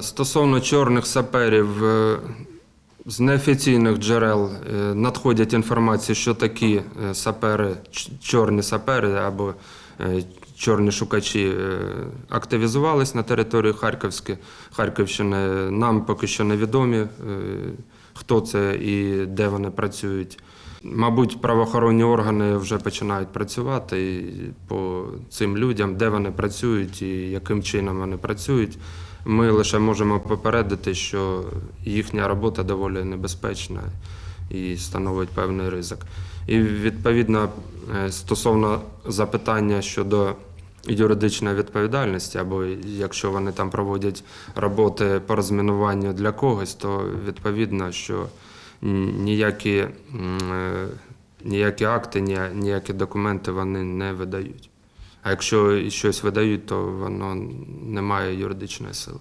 Стосовно чорних саперів, е, з неофіційних джерел е, надходять інформації, що такі е, сапери, чорні сапери або чорні шукачі активізувались на території Харківської, Харківщини. Нам поки що невідомі, хто це і де вони працюють. Мабуть, правоохоронні органи вже починають працювати по цим людям, де вони працюють і яким чином вони працюють. Ми лише можемо попередити, що їхня робота доволі небезпечна і становить певний ризик. І відповідно е, стосовно запитання щодо юридичної відповідальності, або якщо вони там проводять роботи по розмінуванню для когось, то відповідно, що ніякі, е, ніякі акти, ніякі документи вони не видають. А якщо щось видають, то воно не має юридичної сили.